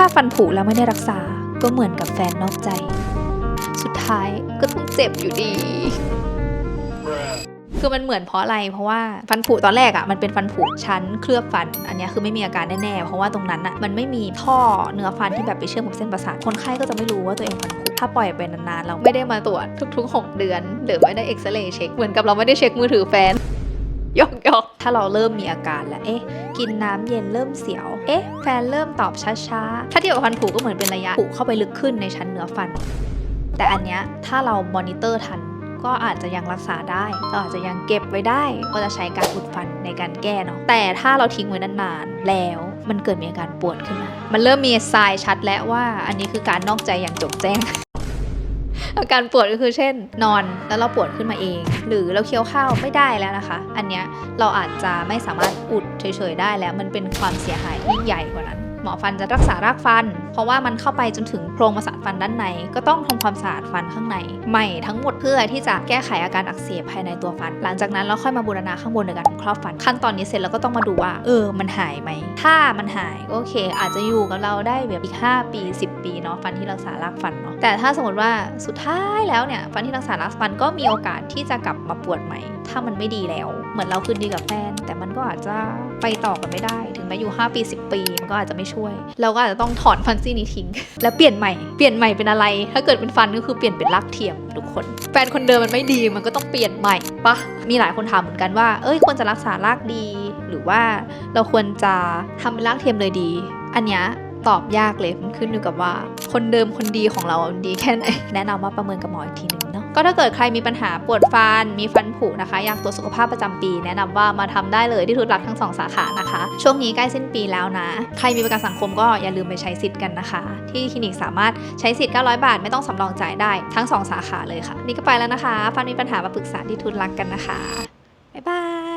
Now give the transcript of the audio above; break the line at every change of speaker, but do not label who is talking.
ถ้าฟันผุแล้วไม่ได้รักษา ก็เหมือนกับแฟนนอกใจ สุดท้ายก็ต้องเจ็บอยู่ดี คือมันเหมือนเพราะอะไร เพราะว่าฟันผุตอนแรกอะ่ะมันเป็นฟันผุชั้นเคลือบฟัน อันนี้คือไม่มีอาการแน่ๆ เพราะว่าตรงนั้นอะ่ะมันไม่มีท่อเนื้อฟันที่แบบไปเชื่อมกับเส้นประสาท คนไข้ก็จะไม่รู้ว่าตัวเองฟันผุถ้าปล่อยไปนานๆ เราไม่ได้มาตรวจทุก ๆ 6 เดือน หรือไม่ได้เอ็กซเรย์เช็ค เหมือนกับเราไม่ได้เช็คมือถือแฟน อกยอก ถ้าเราเริ่มมีอาการแล้ว เอ๊ะ กินน้ำเย็นเริ่มเสียว เอ๊ะ แฟนเริ่มตอบช้าๆ ถ้าเทียบกับฟันผุก็เหมือนเป็นระยะผุเข้าไปลึกขึ้นในชั้นเนื้อฟัน แต่อันเนี้ยถ้าเรามอนิเตอร์ทันก็อาจจะยังรักษาได้เราอาจจะยังเก็บไว้ได้ ก็จะใช้การอุดฟันในการแก้เนาะ แต่ถ้าเราทิ้งไว้นานๆ แล้วมันเกิดมีอาการปวดขึ้นมา มันเริ่มมีทรายชัดแล้วว่าอันนี้คือการนอกใจอย่างจงแจ้ง อาการปวดก็คือเช่น นอนแล้วเราปวดขึ้นมาเอง หรือเราเคี้ยวข้าวไม่ได้แล้วนะคะ อันเนี้ยเราอาจจะไม่สามารถอุดเฉยๆได้แล้ว มันเป็นความเสียหายที่ใหญ่กว่านั้น หมอฟันจะรักษารากฟัน ราะว่ามันเข้าไปจนถึงโพรงประสาทฟันด้านใน ก็ต้องทำความสะอาดฟันข้างใน ใหม่ทั้งหมดเพื่อที่จะแก้ไขอาการอักเสบภายในตัวฟัน หลังจากนั้นเราค่อยมาบูรณะข้างบนในการครอบฟัน ขั้นตอนนี้เสร็จแล้วก็ต้องมาดูว่า เออ มันหายไหม ถ้ามันหายก็โอเค อาจจะอยู่กับเราได้แบบอีก 5 ปี 10 ปีเนาะฟันที่รักษารากฟันเนาะแต่ถ้าสมมติว่าสุดท้ายแล้วเนี่ยฟันที่รักษารากฟันก็มีโอกาสที่จะกลับมาปวดใหม่ ถ้ามันไม่ดีแล้ว เหมือนเราคืนดีกับแฟน แต่มันก็อาจจะไปต่อกันไม่ได้ ถึงแม้อยู่ 5 ปี 10 ปีมันก็อาจจะไม่ช่วย เราก็อาจจะต้องถอนฟันซี่นี้ทิ้ง แล้วเปลี่ยนใหม่ เปลี่ยนใหม่เป็นอะไร ถ้าเกิดเป็นฟันก็คือเปลี่ยนเป็นรากเทียมทุกคน แฟนคนเดิมมันไม่ดีมันก็ต้องเปลี่ยนใหม่ปะมีหลายคนถามเหมือนกันว่า เอ้ยควรจะรักษารากดี หรือว่าเราควรจะทำเป็นรากเทียมเลยดี อันเนี้ย ตอบยากเลยมันขึ้นอยู่กับว่า คนเดิมคนดีของเราดีแค่ไหนแนะนำว่าประเมินกับหมออีกทีหนึ่งเนาะก็ถ้าเกิดใครมีปัญหาปวดฟัน มีฟันผุนะคะ อยากตรวจสุขภาพประจำปี แนะนำว่ามาทำได้เลยที่ทุนรักทั้งสองสาขานะคะ ช่วงนี้ใกล้สิ้นปีแล้วนะ ใครมีประกันสังคมก็อย่าลืมไปใช้สิทธิ์กันนะคะ ที่คลินิกสามารถใช้สิทธิ์ 900 บาท ไม่ต้องสำรองจ่ายได้ทั้งสองสาขาเลยค่ะ นี่ก็ไปแล้วนะคะ ฟันมีปัญหามาปรึกษาที่ทุนรักกันนะคะบ๊ายบาย